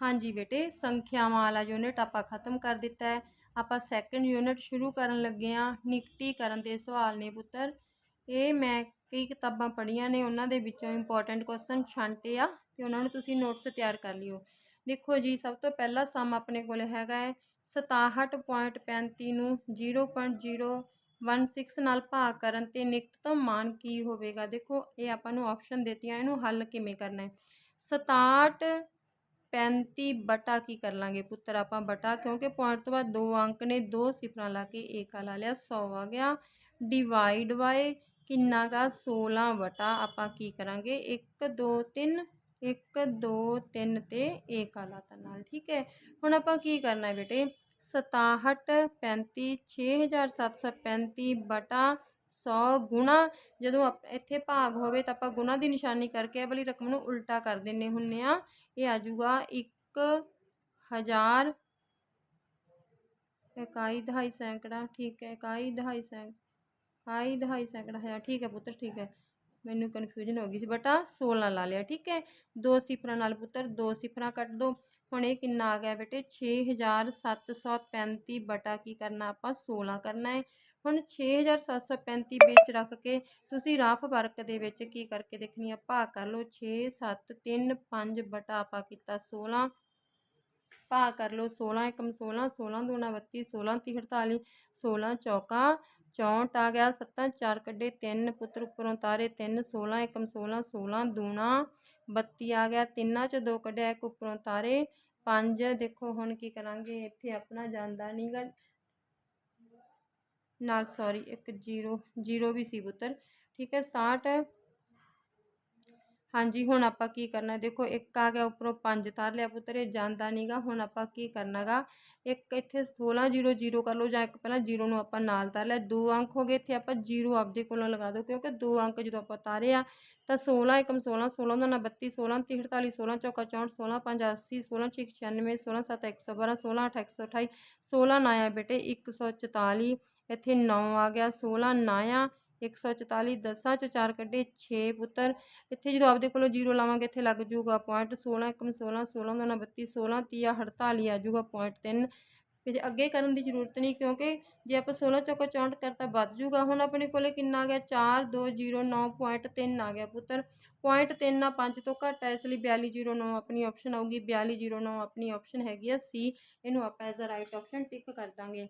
ਹਾਂਜੀ ਬੇਟੇ, ਸੰਖਿਆਵਾਂ ਵਾਲਾ ਯੂਨਿਟ ਆਪਾਂ ਖਤਮ ਕਰ ਦਿੱਤਾ ਹੈ। ਆਪਾਂ ਸੈਕੰਡ ਯੂਨਿਟ ਸ਼ੁਰੂ ਕਰਨ ਲੱਗੇ ਹਾਂ ਨਿਕਟੀਕਰਨ ਦੇ ਸਵਾਲ ਨੇ ਪੁੱਤਰ। ਇਹ ਮੈਂ ਕਈ ਕਿਤਾਬਾਂ ਪੜ੍ਹੀਆਂ ਨੇ, ਉਹਨਾਂ ਦੇ ਵਿੱਚੋਂ ਇੰਪੋਰਟੈਂਟ ਕੁਐਸਚਨ ਛਾਂਟੇ ਆ ਤੇ ਉਹਨਾਂ ਨੂੰ ਤੁਸੀਂ ਨੋਟਸ ਤਿਆਰ ਕਰ ਲਿਓ। ਦੇਖੋ ਜੀ, ਸਭ ਤੋਂ ਪਹਿਲਾ ਸਮ ਆਪਣੇ ਕੋਲ ਹੈਗਾ ਹੈ 67.35 ਨੂੰ 0.016 ਨਾਲ ਭਾਗ ਕਰਨ ਤੇ ਨਿਕਟਤਮ ਮਾਨ ਕੀ ਹੋਵੇਗਾ? ਦੇਖੋ, ਇਹ ਆਪਾਂ ਨੂੰ ਆਪਸ਼ਨ ਦਿੱਤੀਆਂ, ਇਹਨੂੰ ਹੱਲ ਕਿਵੇਂ ਕਰਨਾ ਹੈ? 67 35 ਬਟਾ ਕੀ ਕਰ ਲਾਂਗੇ ਪੁੱਤਰ? ਆਪਾਂ ਬਟਾ ਕਿਉਂਕਿ ਪੁਆਇੰਟ ਤੋਂ ਬਾਅਦ ਦੋ ਅੰਕ ਨੇ, ਦੋ ਸਿਫਰਾਂ ਲਾ ਕੇ ਏਕਾ ਲਾ ਲਿਆ 100 ਆ ਗਿਆ। ਡਿਵਾਈਡ ਬਾਏ ਕਿੰਨਾ ਗਾ? 16 ਬਟਾ। ਆਪਾਂ ਕੀ ਕਰਾਂਗੇ? 1 2 3 1 2 3 ਤੇ ਏਕਾ ਲਾਤਾ ਨਾਲ, ਠੀਕ ਹੈ? ਹੁਣ ਆਪਾਂ ਕੀ ਕਰਨਾ ਹੈ ਬੇਟੇ? 67 35 6735 ਬਟਾ 100 ਗੁਣਾ ਜਦੋਂ ਆਪ- ਇੱਥੇ ਭਾਗ ਹੋਵੇ ਤਾਂ ਆਪਾਂ ਗੁਣਾ ਦੀ ਨਿਸ਼ਾਨੀ ਕਰਕੇ ਇਹ ਵਾਲੀ ਰਕਮ ਨੂੰ ਉਲਟਾ ਕਰ ਦਿੰਨੇ ਹੁੰਨੇ ਆ। ਇਹ ਆ ਜਾਊਗਾ 1000 ਇਕਾਈ ਦਹਾਈ ਸੈਂਕੜਾ, ਠੀਕ ਹੈ, ਇਕਾਈ ਦਹਾਈ ਸੈਂਕ ਇਕਾਈ ਦਹਾਈ ਸੈਂਕੜਾ ਹਜ਼ਾਰ, ਠੀਕ ਹੈ ਪੁੱਤਰ, ਠੀਕ ਹੈ। ਮੈਨੂੰ ਕਨਫਿਊਜ਼ਨ ਹੋ ਗਈ ਸੀ, ਬਟਾ 16 ਲਾ ਲਿਆ, ਠੀਕ ਹੈ। ਦੋ ਸਿਫਰਾਂ ਨਾਲ ਪੁੱਤਰ, ਦੋ ਸਿਫਰਾਂ ਕੱਟ ਦੋ। ਹੁਣ ਇਹ ਕਿੰਨਾ ਆ ਗਿਆ ਬੇਟੇ? 6735 ਬਟਾ ਕੀ ਕਰਨਾ ਆਪਾਂ? 16 ਕਰਨਾ ਹੈ। ਹੁਣ 6735 ਵਿੱਚ ਰੱਖ ਕੇ ਤੁਸੀਂ ਰਫ ਵਰਕ ਦੇ ਵਿੱਚ ਕੀ ਕਰਕੇ ਦੇਖਣੀ ਆ? ਭਾਗ ਕਰ ਲਓ 6 7 3 5 ਬਟਾ ਆਪਾਂ ਕੀਤਾ 16 ਭਾਗ ਕਰ ਲਓ 16 ਏਕਮ 16 16 ਦੂਣਾ 32 16 ਤੀਹ 48 16 ਚੌਕਾ 64 ਆ ਗਿਆ 7 4 ਕੱਢੇ 3 ਪੁੱਤਰ ਉੱਪਰੋਂ ਤਾਰੇ 3 16 ਏਕਮ 16 16 ਦੂਣਾ 32 ਆ ਗਿਆ, ਤਿੰਨਾਂ ਚ ਦੋ ਕੱਢਿਆ, ਇੱਕ ਉੱਪਰੋਂ ਤਾਰੇ 5 ਦੇਖੋ ਹੁਣ ਕੀ ਕਰਾਂਗੇ, ਇੱਥੇ ਆਪਣਾ ਜਾਂਦਾ ਨਹੀਂ ਨਾਲ ਸੌਰੀ ਇੱਕ ਜ਼ੀਰੋ ਜ਼ੀਰੋ ਵੀ ਸੀ ਪੁੱਤਰ। ਠੀਕ ਹੈ 67 ਹਾਂਜੀ, ਹੁਣ ਆਪਾਂ ਕੀ ਕਰਨਾ ਦੇਖੋ, ਇੱਕ ਆ ਗਿਆ, ਉੱਪਰੋਂ 5 ਤਾਰ ਲਿਆ ਪੁੱਤਰ, ਇਹ ਜਾਂਦਾ ਨਹੀਂਗਾ ਹੁਣ ਆਪਾਂ ਕੀ ਕਰਨਾਗਾ ਇੱਕ ਇੱਥੇ 16 0 0 ਕਰ ਲਓ, ਜਾਂ ਇੱਕ ਪਹਿਲਾਂ 0 ਨੂੰ ਆਪਾਂ ਨਾਲ ਤਾਰ ਲਿਆ। ਦੋ ਅੰਕ ਹੋ ਗਏ, ਇੱਥੇ ਆਪਾਂ 0 ਆਪਦੇ ਕੋਲੋਂ ਲਗਾ ਦਿਓ, ਕਿਉਂਕਿ ਦੋ ਅੰਕ ਜਦੋਂ ਆਪਾਂ ਤਾਰੇ ਆ, ਤਾਂ 16 ਏਕਮ 16 16 ਦਾ 32 16 30 48 16 ਚੌਕਾ 64 16 5 80 16 6 96 16 7 112 16 8 128 16 ਨਾ ਆ ਬੇਟੇ 144 ਇੱਥੇ 9 ਆ ਗਿਆ 16 ਨਾ ਆ 144 ਦਸਾਂ ਚ ਚਾਰ ਕੱਢੇ 6 ਪੁੱਤਰ। ਇੱਥੇ ਜਦੋਂ ਆਪਦੇ ਕੋਲੋਂ ਜ਼ੀਰੋ ਲਾਵਾਂਗੇ, ਇੱਥੇ ਲੱਗ ਜੂਗਾ ਪੁਆਇੰਟ 16 ਇੱਕਮ 16 16 ਦਾ 32 16 ਤੀਆ 48 ਆ ਜੂਗਾ ਪੁਆਇੰਟ 3 ਫਿਰ ਅੱਗੇ ਕਰਨ ਦੀ ਜ਼ਰੂਰਤ ਨਹੀਂ, ਕਿਉਂਕਿ ਜੇ ਆਪਾਂ 16 ਚੌਕਾ 64 ਕਰਤਾ ਵੱਧ ਜੂਗਾ ਹੁਣ ਆਪਣੇ ਕੋਲੇ ਕਿੰਨਾ ਆ ਗਿਆ? 4 2 0 9 ਪੁਆਇੰਟ 3 ਆ ਗਿਆ ਪੁੱਤਰ। ਪੁਆਇੰਟ 3 ਆ 5 ਤੋਂ ਘੱਟ ਹੈ ਇਸ ਲਈ 4209 ਆਪਣੀ ਆਪਸ਼ਨ ਆਊਗੀ। 4209 ਆਪਣੀ ਆਪਸ਼ਨ ਹੈਗੀ ਆ ਸੀ ਇਹਨੂੰ ਆਪਾਂ as a right option tick ਕਰ ਦਾਂਗੇ।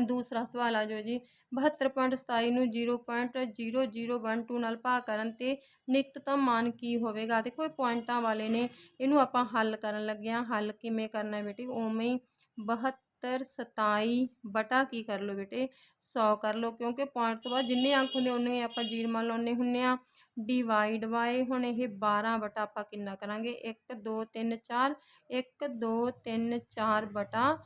ਦੂਸਰਾ ਸਵਾਲ ਆ ਜੋ। ਜੀ 72.27 ਨੂੰ 0.0012 ਨਾਲ ਭਾਗ ਕਰਨ ਤੇ ਨਿਕਟਤਮ ਮਾਨ ਕੀ ਹੋਵੇਗਾ? ਦੇਖੋ, ਇਹ ਪੁਆਇੰਟਾਂ ਵਾਲੇ ਨੇ, ਇਹਨੂੰ ਆਪਾਂ ਹੱਲ ਕਰਨ ਲੱਗੇ ਹਾਂ। ਹੱਲ ਕਿਵੇਂ ਕਰਨਾ ਹੈ ਬੇਟੀ? ਉਵੇਂ ਹੀ 72 27 ਬਟਾ ਕੀ ਕਰ ਲਓ ਬੇਟੇ? 100 ਕਰ ਲਓ, ਕਿਉਂਕਿ ਪੁਆਇੰਟ ਤੋਂ ਬਾਅਦ ਜਿੰਨੇ ਅੰਕ ਹੁੰਦੇ, ਉਹਨੇ ਆਪਾਂ ਜੀਰਮਾ ਲਾਉਣੇ ਹੁੰਨੇ ਆ ਡਿਵਾਈਡ ਬਾਏ ਹੁਣ ਇਹ 12 ਬਟਾ ਆਪਾਂ ਕਿੰਨਾ ਕਰਾਂਗੇ? 1 2 3 4 1 2 3 4 ਬਟਾ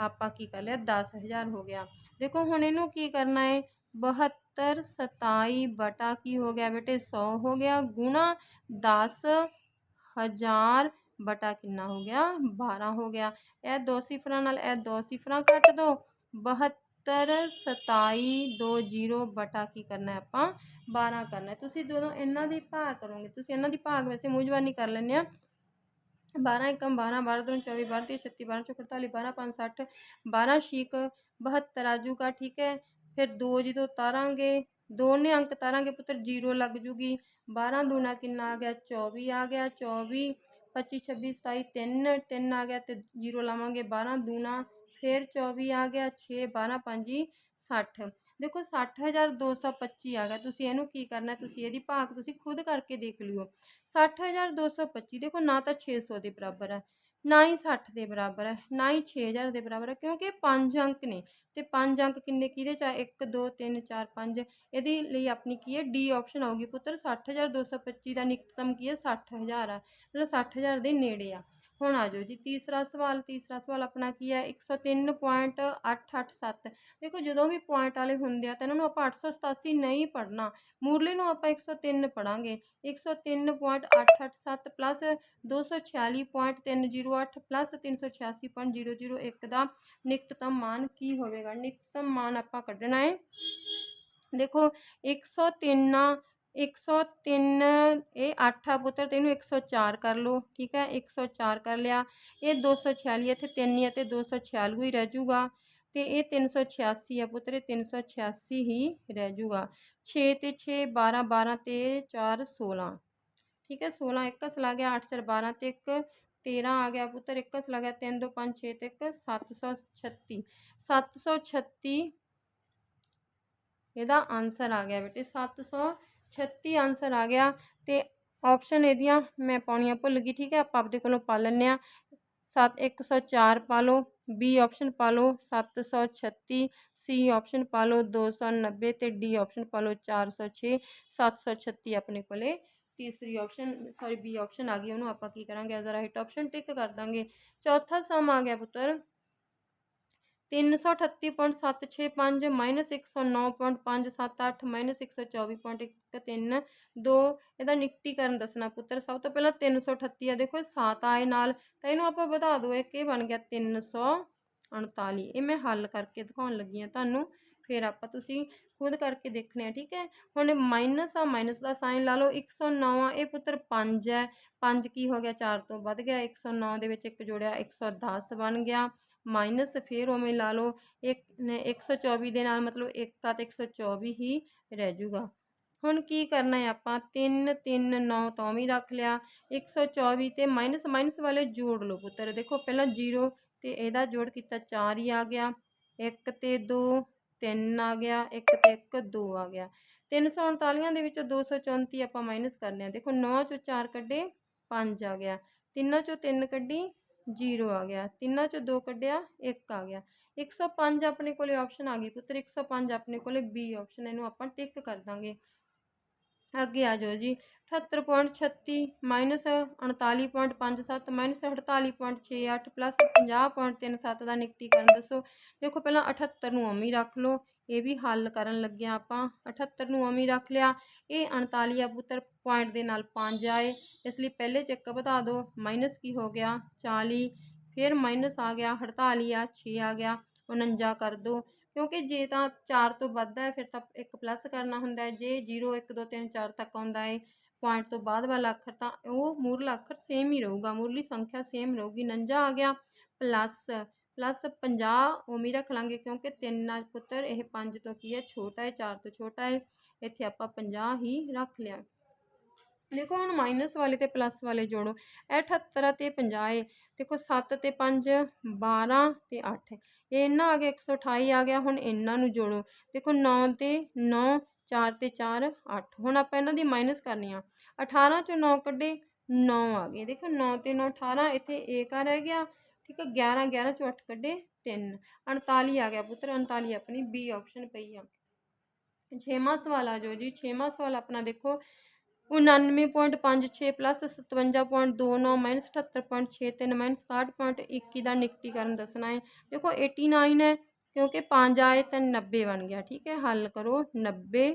ਆਪਾਂ ਕੀ ਕਰ ਲਿਆ 10000 ਹੋ ਗਿਆ। ਦੇਖੋ ਹੁਣ ਇਹਨੂੰ ਕੀ ਕਰਨਾ ਹੈ? 72 27 ਬਟਾ ਕੀ ਹੋ ਗਿਆ ਬੇਟੇ? 100 ਹੋ ਗਿਆ ਗੁਣਾ 10000 ਬਟਾ ਕਿੰਨਾ ਹੋ ਗਿਆ? 12 ਹੋ ਗਿਆ। ਇਹ ਦੋ ਸਿਫਰਾਂ ਨਾਲ ਇਹ ਦੋ ਸਿਫਰਾਂ ਕੱਟ ਦੋ। 72 27 20 ਬਟਾ ਕੀ ਕਰਨਾ ਆਪਾਂ? 12 ਕਰਨਾ ਤੁਸੀਂ ਜਦੋਂ ਇਹਨਾਂ ਦੀ ਭਾਗ ਕਰੋਗੇ, ਤੁਸੀਂ ਇਹਨਾਂ ਦੀ ਭਾਗ ਵੈਸੇ ਮੂੰਹਜ਼ਬਾਨੀ ਕਰ ਲੈਂਦੇ ਆ। 12 ਏਕਮ 12 12 ਦੂਣੀ 24 12 ਤੀਹ 36 12 ਚੌਕ 48 12 5 60 12 ਛੀਕ 72 ਆਜੂਗਾ ਠੀਕ ਹੈ ਫਿਰ 2 ਜਦੋਂ ਤਾਰਾਂਗੇ ਦੋਨੇ ਅੰਕ ਤਾਰਾਂਗੇ ਪੁੱਤਰ 0 ਲੱਗ ਜੂਗੀ 12 ਦੂਣਾ ਕਿੰਨਾ ਆ ਗਿਆ 24 ਆ ਗਿਆ 24 25 26 27 3 3 ਆ ਗਿਆ ਤੇ 0 ਲਾਵਾਂਗੇ 12 ਦੂਣਾ ਫਿਰ 24 ਆ ਗਿਆ 6 12 5 60 ਦੇਖੋ 60225 ਆ ਗਿਆ, ਤੁਸੀਂ ਇਹਨੂੰ ਕੀ ਕਰਨਾ, ਤੁਸੀਂ ਇਹਦੀ ਭਾਗ ਤੁਸੀਂ ਖੁਦ ਕਰਕੇ ਦੇਖ ਲਿਓ। 60225 ਦੇਖੋ ਨਾ ਤਾਂ 600 ਦੇ ਬਰਾਬਰ ਹੈ ਨਾ ਹੀ 60 ਦੇ ਬਰਾਬਰ ਹੈ ਨਾ ਹੀ 6000 ਦੇ ਬਰਾਬਰ ਹੈ ਕਿਉਂਕਿ ਪੰਜ ਅੰਕ ਨੇ ਤੇ ਪੰਜ ਅੰਕ ਕਿੰਨੇ ਕਿਹਦੇ ਚ ਆ? 1 2 3 4 5 ਇਹਦੇ ਲਈ ਆਪਣੀ ਕੀ ਹੈ? ਡੀ ਆਪਸ਼ਨ ਆਊਗੀ ਪੁੱਤਰ 60225 ਦਾ ਨਿਕਟਤਮ ਕੀ ਹੈ? 60000 ਆ, ਮਤਲਬ 60000 ਦੇ ਨੇੜੇ ਆ। ਹੁਣ ਆ ਜਾਓ ਜੀ, ਤੀਸਰਾ ਸਵਾਲ ਤੀਸਰਾ ਸਵਾਲ ਆਪਣਾ ਕੀ ਹੈ? 103.887 ਦੇਖੋ ਜਦੋਂ ਵੀ ਪੁਆਇੰਟ ਵਾਲੇ ਹੁੰਦੇ ਆ ਤਾਂ ਇਹਨਾਂ ਨੂੰ ਆਪਾਂ 887 ਨਹੀਂ ਪੜ੍ਹਨਾ। ਮੂਰਲੇ ਨੂੰ ਆਪਾਂ 103 ਪੜਾਂਗੇ 103.887 ਪਲੱਸ 246.308 ਪਲੱਸ 386.001 ਦਾ ਨਿਕਟਤਮ ਮਾਨ ਕੀ ਹੋਵੇਗਾ? ਨਿਕਟਤਮ ਮਾਨ ਆਪਾਂ ਕੱਢਣਾ ਹੈ। ਦੇਖੋ 103 103 ਇਹ 8 ਆ ਪੁੱਤਰ, ਤੇ ਇਹਨੂੰ 104 ਕਰ ਲਓ, ਠੀਕ ਹੈ? 104 ਕਰ ਲਿਆ। ਇਹ 246 ਇੱਥੇ 3 ਹੀ ਹੈ, ਤੇ 246 ਹੀ ਰਹਿ ਜੂਗਾ ਤੇ ਇਹ 386 ਆ ਪੁੱਤਰ, ਇਹ 386 ਹੀ ਰਹਿ ਜੂਗਾ 6 ਤੇ 6 12 12 ਤੇ 4 16 ਠੀਕ ਹੈ? 16 ਇੱਕ ਸਲਾ ਗਿਆ 8 4 12 ਤੇ 1 13 ਆ ਗਿਆ ਪੁੱਤਰ ਇੱਕਸ ਸਲਾ ਗਿਆ 3 2 5 6 ਤੇ 1 736 736 ਇਹਦਾ ਆਨਸਰ ਆ ਗਿਆ ਬੇਟੇ 736 ਆਨਸਰ ਆ ਗਿਆ ਤੇ ਆਪਸ਼ਨ ਇਹਦੀਆਂ ਮੈਂ ਪਾਉਣੀਆਂ ਭੁੱਲ ਗਈ, ਠੀਕ ਹੈ? ਆਪਾਂ ਆਪਦੇ ਕੋਲੋਂ ਪਾ ਲੈਂਦੇ ਆ 7 104 ਪਾ ਲਓ ਬੀ ਆਪਸ਼ਨ ਪਾ ਲਓ 736 ਸੀ ਆਪਸ਼ਨ ਪਾ ਲਓ 290 ਤੇ ਡੀ ਆਪਸ਼ਨ ਪਾ ਲਓ 406 736 ਆਪਣੇ ਕੋਲੇ। ਤੀਸਰੀ ਆਪਸ਼ਨ ਸੌਰੀ ਬੀ ਆਪਸ਼ਨ ਆ ਗਈ, ਉਹਨੂੰ ਆਪਾਂ ਕੀ ਕਰਾਂਗੇ? ਐਜ਼ ਰਾਈਟ ਆਪਸ਼ਨ ਟਿਕ ਕਰ ਦਾਂਗੇ। ਚੌਥਾ ਸਮ ਆ ਗਿਆ ਪੁੱਤਰ। 338.765 ਮਾਈਨਸ 109.578 ਮਾਈਨਸ 124.13 ਦੋ, ਇਹਦਾ ਨਿਕਟੀਕਰਨ ਦੱਸਣਾ ਪੁੱਤਰ, ਸਭ ਤੋਂ ਪਹਿਲਾਂ 338 ਆ, ਦੇਖੋ 7 ਆਏ ਨਾਲ, ਤਾਂ ਇਹਨੂੰ ਆਪਾਂ ਵਧਾ ਦੋ ਇਹ ਕੀ ਬਣ ਗਿਆ? 339 ਇਹ ਮੈਂ ਹੱਲ ਕਰਕੇ ਦਿਖਾਉਣ ਲੱਗੀ ਆ ਤੁਹਾਨੂੰ, ਫਿਰ ਆਪਾਂ ਤੁਸੀਂ ਖੁਦ ਕਰਕੇ ਦੇਖਣੇ ਆ, ਠੀਕ ਹੈ? ਹੁਣ ਮਾਈਨਸ ਆ, ਮਾਈਨਸ ਦਾ ਸਾਈਨ ਲਾ ਲਓ 109 ਆ, ਇਹ ਪੁੱਤਰ 5 ਹੈ 5 ਕੀ ਹੋ ਗਿਆ? 4 ਤੋਂ ਵੱਧ ਗਿਆ 109 ਦੇ ਵਿੱਚ ਇੱਕ ਜੋੜਿਆ 110 ਬਣ ਗਿਆ ਮਾਈਨਸ ਫਿਰ ਉਵੇਂ ਲਾ ਲਓ, ਇੱਕ ਨੇ 124 ਦੇ ਨਾਲ ਮਤਲਬ 1 ਆ ਤੇ 124 ਹੀ ਰਹਿ ਜੂਗਾ ਹੁਣ ਕੀ ਕਰਨਾ ਹੈ ਆਪਾਂ? 3 3 9 ਤੋਂ ਵੀ ਰੱਖ ਲਿਆ। 124 ਤੇ ਮਾਈਨਸ ਮਾਈਨਸ ਵਾਲੇ ਜੋੜ ਲਓ ਪੁੱਤਰ। ਦੇਖੋ ਪਹਿਲਾਂ 0 ਤੇ ਇਹਦਾ ਜੋੜ ਕੀਤਾ 4 ਹੀ ਆ ਗਿਆ। 1 ਤੇ 2 3 ਆ ਗਿਆ। 1 ਤੇ 1 2 ਆ ਗਿਆ। 339 ਦੇ ਵਿੱਚੋਂ 234 ਆਪਾਂ ਮਾਈਨਸ ਕਰਨੇ ਆ। ਦੇਖੋ 9 ਚੋਂ 4 ਕੱਢੇ 5 ਆ ਗਿਆ। ਤਿੰਨਾਂ ਚੋਂ 3 ਕੱਢੀ ਜੀਰੋ ਆ ਗਿਆ। ਤਿੰਨਾਂ ਚੋਂ ਦੋ ਕੱਢਿਆ 1 ਆ ਗਿਆ। 105 ਆਪਣੇ ਕੋਲੇ ਆਪਸ਼ਨ ਆ ਗਈ ਪੁੱਤਰ 105 ਆਪਣੇ ਕੋਲੇ ਬੀ ਆਪਸ਼ਨ ਇਹਨੂੰ ਆਪਾਂ ਟਿਕ ਕਰ ਦਾਂਗੇ। ਅੱਗੇ ਆ ਜਾਓ ਜੀ। 78.36 ਮਾਈਨਸ 39.57 ਮਾਈਨਸ 48.68 ਪਲੱਸ 50.37 ਦਾ ਨਿਕਟੀਕਰਨ ਦੱਸੋ। ਦੇਖੋ ਪਹਿਲਾਂ 78 ਨੂੰ ਉਵੇਂ ਹੀ ਰੱਖ ਲਓ। ਇਹ ਵੀ ਹੱਲ ਕਰਨ ਲੱਗਿਆ ਆਪਾਂ। 78 ਨੂੰ ਉਵੇਂ ਰੱਖ ਲਿਆ। ਇਹ 39 ਆ ਪੁੱਤਰ ਪੁਆਇੰਟ ਦੇ ਨਾਲ 5 ਆਏ। ਇਸ ਲਈ ਪਹਿਲੇ ਚ ਇੱਕ ਵਧਾ ਦਿਓ ਮਾਈਨਸ ਕੀ ਹੋ ਗਿਆ? 40 ਫਿਰ ਮਾਈਨਸ ਆ ਗਿਆ 48 ਆ 6 ਆ ਗਿਆ। 49 ਕਰ ਦਿਓ ਕਿਉਂਕਿ ਜੇ ਤਾਂ 4 ਤੋਂ ਵੱਧਦਾ ਹੈ, ਫਿਰ ਤਾਂ ਇੱਕ ਪਲੱਸ ਕਰਨਾ ਹੁੰਦਾ ਹੈ। ਜੇ 0 1 2 3 4 ਤੱਕ ਆਉਂਦਾ ਹੈ ਪੁਆਇੰਟ ਤੋਂ ਬਾਅਦ ਵਾਲਾ ਅੱਖਰ, ਤਾਂ ਉਹ ਮੂਰਲਾ ਅੱਖਰ ਸੇਮ ਹੀ ਰਹੂਗਾ। ਮੂਰਲੀ ਸੰਖਿਆ ਸੇਮ ਰਹੂਗੀ। 49 ਆ ਗਿਆ। ਪਲੱਸ ਪਲੱਸ 50 ਉਵੇਂ ਰੱਖ ਲਾਂਗੇ, ਕਿਉਂਕਿ ਤਿੰਨ ਨਾਲ ਪੁੱਤਰ, ਇਹ 5 ਤੋਂ ਕੀ ਹੈ, ਛੋਟਾ ਹੈ 4 ਤੋਂ ਛੋਟਾ ਹੈ, ਇੱਥੇ ਆਪਾਂ 50 ਹੀ ਰੱਖ ਲਿਆ। ਦੇਖੋ ਹੁਣ ਮਾਈਨਸ ਵਾਲੇ ਤੇ ਪਲੱਸ ਵਾਲੇ ਜੋੜੋ, ਇਹ 78 ਤੇ 50 ਹੈ ਦੇਖੋ 7 ਤੇ 5 12 ਤੇ 8 ਇਹ ਇਹਨਾਂ ਆ ਗਿਆ 128 ਆ ਗਿਆ, ਹੁਣ ਇਹਨਾਂ ਨੂੰ ਜੋੜੋ, ਦੇਖੋ 9 ਤੇ 9 4 ਤੇ 4 8 ਹੁਣ ਆਪਾਂ ਇਹਨਾਂ ਦੀ ਮਾਈਨਸ ਕਰਨੀ ਆ 18 ਚੋਂ 9 ਕੱਢੇ 9 ਆ ਗਏ, ਦੇਖੋ 9 ਤੇ 9 18 ਇੱਥੇ ਏਕ ਆ ਰਹਿ ਗਿਆ ਠੀਕ ਹੈ 11 11 ਚੋਂ 8 ਕੱਢੇ 3 39 ਆ ਗਿਆ ਪੁੱਤਰ 39 ਆਪਣੀ ਬੀ ਆਪਸ਼ਨ ਪਈ ਆ। ਛੇਵਾਂ ਸਵਾਲ ਆ ਜੋ ਜੀ, ਛੇਵਾਂ ਸਵਾਲ ਆਪਣਾ ਦੇਖੋ। 99.56 ਪਲੱਸ 57.29 ਮਾਈਨਸ 78.63 ਮਾਈਨਸ 61.21 ਦਾ ਨਿਕਟੀਕਰਨ ਦੱਸਣਾ ਹੈ। ਦੇਖੋ 89 ਹੈ, ਕਿਉਂਕਿ 5 ਆਏ ਤਾਂ 90 ਬਣ ਗਿਆ, ਠੀਕ ਹੈ। ਹੱਲ ਕਰੋ 90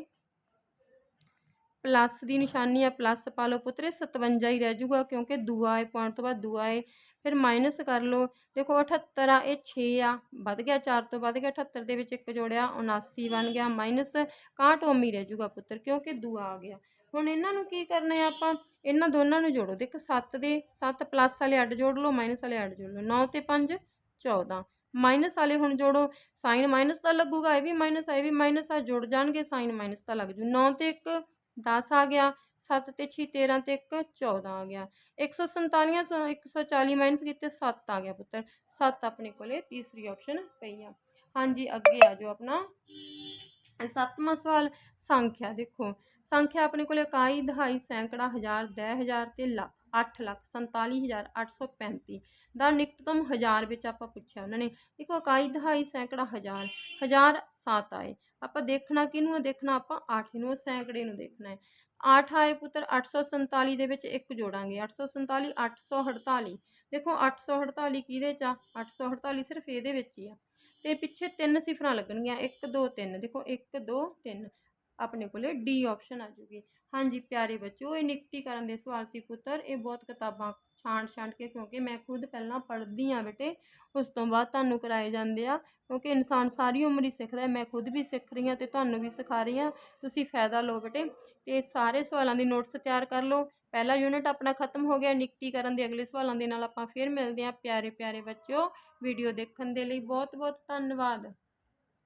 ਪਲੱਸ ਦੀ ਨਿਸ਼ਾਨੀ ਹੈ ਪਲੱਸ ਪਾ ਲਓ ਪੁੱਤਰੇ 57 ਹੀ ਰਹਿ ਜੂਗਾ ਕਿਉਂਕਿ ਦੂਆ ਹੈ ਪੁਆਇੰਟ ਤੋਂ ਬਾਅਦ ਦੂਆ ਹੈ ਫਿਰ ਮਾਈਨਸ ਕਰ ਲਓ। ਦੇਖੋ 78 ਆ, ਇਹ 6 ਆ, ਵੱਧ ਗਿਆ 4 ਤੋਂ ਵੱਧ ਗਿਆ 78 ਦੇ ਵਿੱਚ ਇੱਕ ਜੋੜਿਆ 79 ਬਣ ਗਿਆ, ਮਾਈਨਸ 61 ਉਮੀ ਰਹਿ ਜੂਗਾ ਪੁੱਤਰ, ਕਿਉਂਕਿ ਦੂਆ ਆ ਗਿਆ। ਹੁਣ ਇਹਨਾਂ ਨੂੰ ਕੀ ਕਰਨਾ ਹੈ ਆਪਾਂ? ਇਹਨਾਂ ਦੋਨਾਂ ਨੂੰ ਜੋੜੋ। ਦੇਖੋ 7 ਦੇ 7 ਪਲੱਸ ਵਾਲੇ ਅੱਡ ਜੋੜ ਲਓ, ਮਾਈਨਸ ਵਾਲੇ ਅੱਡ ਜੋੜ ਲਓ। 9 ਤੇ 5 14 ਮਾਈਨਸ ਵਾਲੇ ਹੁਣ ਜੋੜੋ, ਸਾਈਨ ਮਾਈਨਸ ਦਾ ਲੱਗੂਗਾ, ਇਹ ਵੀ ਮਾਈਨਸ ਆ, ਇਹ ਵੀ ਮਾਈਨਸ ਆ, ਜੁੜ ਜਾਣਗੇ, ਸਾਈਨ ਮਾਈਨਸ ਦਾ ਲੱਗ ਜੂ। 9 ਤੇ 1 10 ਆ ਗਿਆ। 7 ਤੇ 6 13 ਤੇ 1 14 ਆ ਗਿਆ। 147 140 ਮਾਈਨਸ ਕੀਤੇ 7 ਆ ਗਿਆ ਪੁੱਤਰ। 7 ਆਪਣੇ ਕੋਲੇ, ਤੀਸਰੀ ਆਪਸ਼ਨ ਪਈ ਆ। ਹਾਂਜੀ, ਅੱਗੇ ਆ ਜਾਓ ਆਪਣਾ। ਸੱਤਵਾਂ ਸਵਾਲ, ਸੰਖਿਆ ਦੇਖੋ। ਸੰਖਿਆ ਆਪਣੇ ਕੋਲੇ ਇਕਾਈ, ਦਹਾਈ, ਸੈਂਕੜਾ, ਹਜ਼ਾਰ, ਦਹ ਹਜ਼ਾਰ ਤੇ ਲੱਖ 8 ਲੱਖ 47835 ਦਾ ਨਿਕਟਤਮ ਹਜ਼ਾਰ ਵਿੱਚ ਆਪਾਂ ਪੁੱਛਿਆ ਉਹਨਾਂ ਨੇ, ਦੇਖੋ ਇਕਾਈ, ਦਹਾਈ, ਸੈਂਕੜਾ, ਹਜ਼ਾਰ ਹਜ਼ਾਰ 7 ਆਏ। ਆਪਾਂ ਦੇਖਣਾ ਕਿਹਨੂੰ ਆ? ਦੇਖਣਾ ਆਪਾਂ 8 ਨੂੰ, ਸੈਂਕੜੇ ਨੂੰ ਦੇਖਣਾ ਹੈ। 8 ਆਏ ਪੁੱਤਰ 847 ਦੇ ਵਿੱਚ ਇੱਕ ਜੋੜਾਂਗੇ। 847 848 ਦੇਖੋ 848 ਕਿਹਦੇ ਚ ਆ? 848 ਸਿਰਫ ਇਹਦੇ ਵਿੱਚ ਹੀ ਆ। ਤੇ ਪਿੱਛੇ ਤਿੰਨ ਸਿਫਰਾਂ ਲੱਗਣਗੀਆਂ। 1 2 3 ਦੇਖੋ 1 2 3 ਆਪਣੇ ਕੋਲੇ ਡੀ ਆਪਸ਼ਨ ਆ ਜੂਗੀ। ਹਾਂਜੀ, ਪਿਆਰੇ ਬੱਚੋ, ਇਹ ਨਿਕਟੀਕਰਨ ਦੇ ਸਵਾਲ ਸੀ ਪੁੱਤਰ। ਇਹ ਬਹੁਤ ਕਿਤਾਬਾਂ ਛਾਂਟ ਛਾਂਟ ਕੇ, ਕਿਉਂਕਿ ਮੈਂ ਖੁਦ ਪਹਿਲਾਂ ਪੜ੍ਹਦੀ ਹਾਂ ਬੇਟੇ, ਉਸ ਤੋਂ ਬਾਅਦ ਤੁਹਾਨੂੰ ਕਰਾਏ ਜਾਂਦੇ ਆ, ਕਿਉਂਕਿ ਇਨਸਾਨ ਸਾਰੀ ਉਮਰ ਹੀ ਸਿੱਖਦਾ ਮੈਂ ਖੁਦ ਵੀ ਸਿੱਖ ਰਹੀ ਹਾਂ ਅਤੇ ਤੁਹਾਨੂੰ ਵੀ ਸਿਖਾ ਰਹੀ ਹਾਂ, ਤੁਸੀਂ ਫਾਇਦਾ ਲਓ ਬੇਟੇ ਅਤੇ ਸਾਰੇ ਸਵਾਲਾਂ ਦੀ ਨੋਟਸ ਤਿਆਰ ਕਰ ਲਓ, ਪਹਿਲਾ ਯੂਨਿਟ ਆਪਣਾ ਖਤਮ ਹੋ ਗਿਆ ਨਿੱਕੀਕਰਨ ਦੇ ਅਗਲੇ ਸਵਾਲਾਂ ਦੇ ਨਾਲ ਆਪਾਂ ਫਿਰ ਮਿਲਦੇ ਹਾਂ ਪਿਆਰੇ ਪਿਆਰੇ ਬੱਚਿਓ, ਵੀਡੀਓ ਦੇਖਣ ਦੇ ਲਈ ਬਹੁਤ ਬਹੁਤ ਧੰਨਵਾਦ।